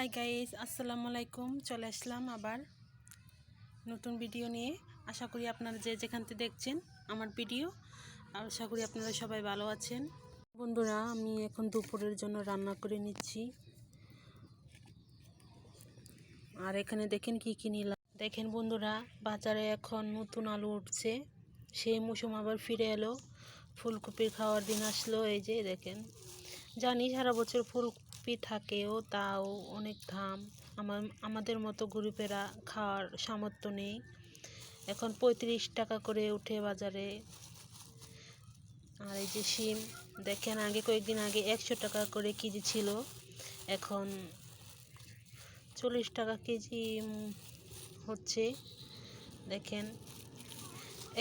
Hi guys আসসালামু আলাইকুম। চলে আসলাম আবার নতুন ভিডিও নিয়ে। আশা করি আপনারা যে যেখান থেকে দেখছেন আমার ভিডিও আশা করি আপনারা সবাই ভালো আছেন। বন্ধুরা, আমি এখন দুপুরের জন্য রান্না করে নিচ্ছি। আর এখানে দেখেন কি কি নিলাম। দেখেন বন্ধুরা, বাজারে এখন নতুন আলু উঠছে। সেই মৌসুম আবার ফিরে এলো। ফুলকপির খাওয়ার দিন আসলো, এই যে দেখেন। জানি সারা বছর ফুলকপি থাকেও তাও অনেক দাম আমাদের মতো গরিবেরা খাওয়ার সামর্থ্য নেই। এখন পঁয়ত্রিশ টাকা করে উঠে বাজারে। আর এই যে শিম, দেখেন আগে কয়েকদিন আগে একশো টাকা করে কেজি ছিল। এখন চল্লিশ টাকা কেজি হচ্ছে। দেখেন,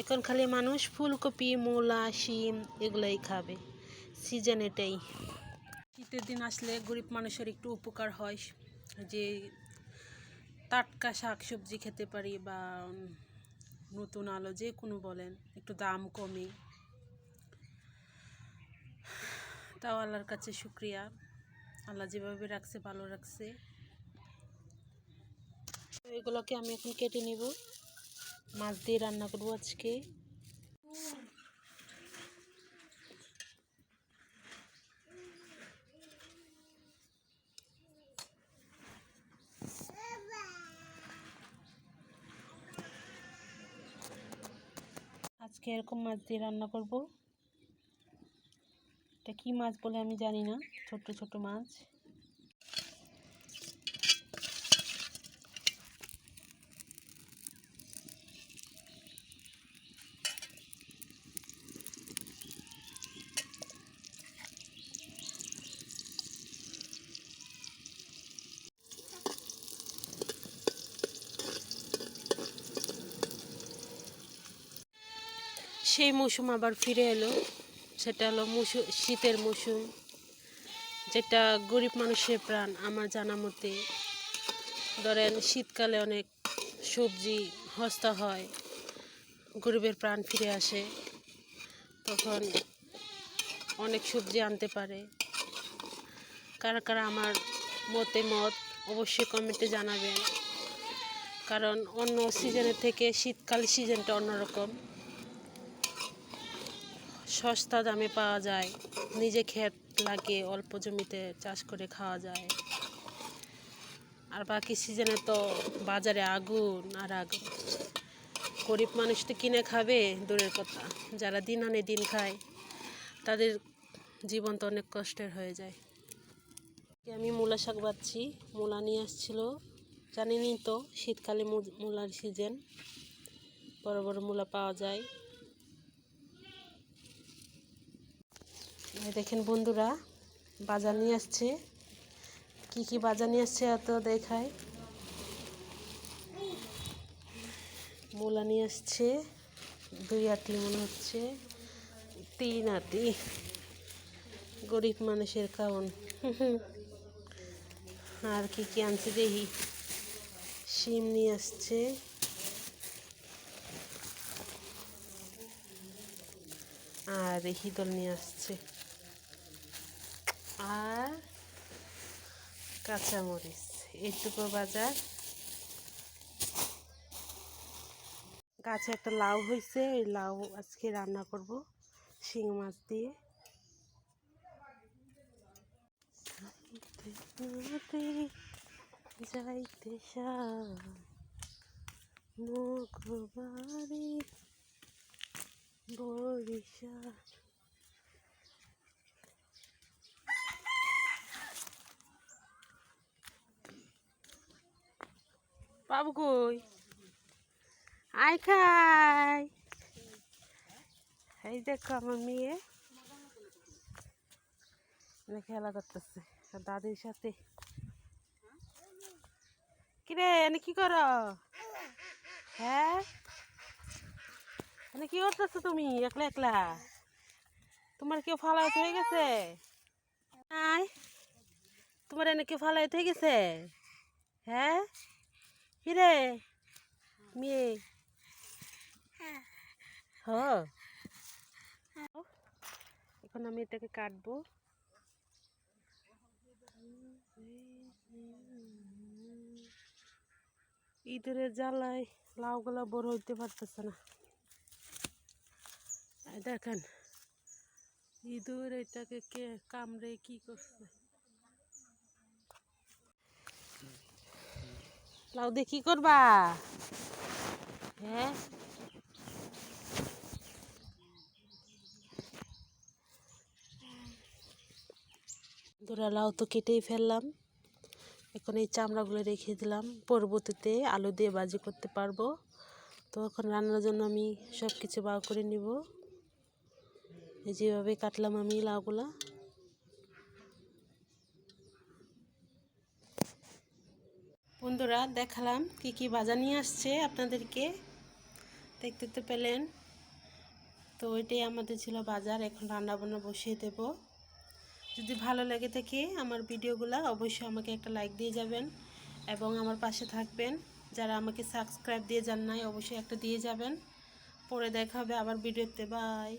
এখন খালি মানুষ ফুলকপি, মূলা, শিম এগুলাই খাবে। সিজন এটাই। শীতের দিন আসলে গরিব মানুষের একটু উপকার হয়। যে টাটকা শাক সবজি খেতে পারি বা নতুন আলো যে কোনো বলেন, একটু দাম কমে। তাও আল্লাহর কাছে শুক্রিয়া। আল্লাহ যেভাবে রাখছে, ভালো রাখছে। এগুলোকে আমি এখন কেটে নেব। মাছ দিয়ে রান্না করব আজকে আজকে এরকম মাছ দিয়ে রান্না করব? এটা কী মাছ বলে আমি জানি না, ছোট্ট ছোট মাছ। সেই মৌসুম আবার ফিরে এলো। সেটা হলো মৌসুম শীতের মৌসুম, যেটা গরিব মানুষের প্রাণ, আমার জানা মতে। ধরেন শীতকালে অনেক সবজি, হস্তা হয়, গরিবের প্রাণ ফিরে আসে। তখন অনেক সবজি আনতে পারে। কারা কারা আমার মতে মত, অবশ্যই কমেন্টে জানাবেন। কারণ অন্য সিজনের থেকে শীতকাল সিজনটা অন্যরকম। সস্তা দামে পাওয়া যায়, নিজে ক্ষেত লাগিয়ে অল্প জমিতে চাষ করে খাওয়া যায়। আর বাকি সিজনে তো বাজারে আগুন আর আগুন। গরিব মানুষ তো কিনে খাবে, দূরের কথা। যারা দিন আনে দিন খায়, তাদের জীবন তো অনেক কষ্টের হয়ে যায়। আমি মূলা শাক বাচ্ছি মূলা নিয়ে আসছিল। জানেনই তো, শীতকালে মূলার সিজন বড় বড় মূলা পাওয়া যায়। দেখেন বন্ধুরা, বাজার নিয়ে আসছে। কি কি বাজার নিয়ে আসছে এত দেখায়? মূলা নিয়ে আসছে, দুই আটি মনে হচ্ছে, তিন আটি। গরিব মানুষের কারণ আর কি কি আনছে দেখি। শিম নিয়ে আসছে। আর হিদল নিয়ে আসছে। আর কাঁচামরিচ এইটুকু বাজার। গাছে একটা লাউ হয়েছে এই লাউ আজকে রান্না করব শিং মাছ দিয়ে। যাইতে শাম, বরিশাল। কই? আয় খাই। এই দেখো আমার মেয়ে। খেলা করতেছে। দাদির সাথে। কিরে, এনে কি করো? হ্যাঁ? এনে কি করতেছো তুমি? একলা একলা? তোমার কেউ ফালাইতে হয়ে গেছে? আয়। তোমার এনে কেউ ফালাইতে হয়ে গেছে? হ্যাঁ? কিরে মেয়ে? হ। এখন আমি এটাকে কাটবো। ইঁদুরের জ্বালায় লাউগুলা বড় হইতে পারতেছে না। দেখেন, ইঁদুর এটাকে কে কামড়ে কি করছে? লাউ দিয়ে কি করবা? হ্যাঁ? দুরা লাউ তো কেটেই ফেললাম। এখন এই চামড়াগুলো রেখে দিলাম। পরবর্তীতে আলু দিয়ে ভাজি করতে পারব। তো এখন রান্নার জন্য আমি সব কিছু বার করে নিব। যেভাবে কাটলাম আমি লাউগুলা। বন্ধুরা, দেখালাম কি কি ভাজা নিয়ে আসছে আপনাদেরকে। দেখতে তো পেলেন। তো ওইটাই আমাদের ছিল বাজার, এখন রান্না বান্না বসিয়ে দেব। যদি ভালো লাগে থাকে আমার ভিডিওগুলো, অবশ্যই আমাকে একটা লাইক দিয়ে যাবেন এবং আমার পাশে থাকবেন। যারা আমাকে সাবস্ক্রাইব দিয়ে যান নাই, অবশ্যই একটা দিয়ে যাবেন। পরে দেখা হবে আবার ভিডিওতে বাই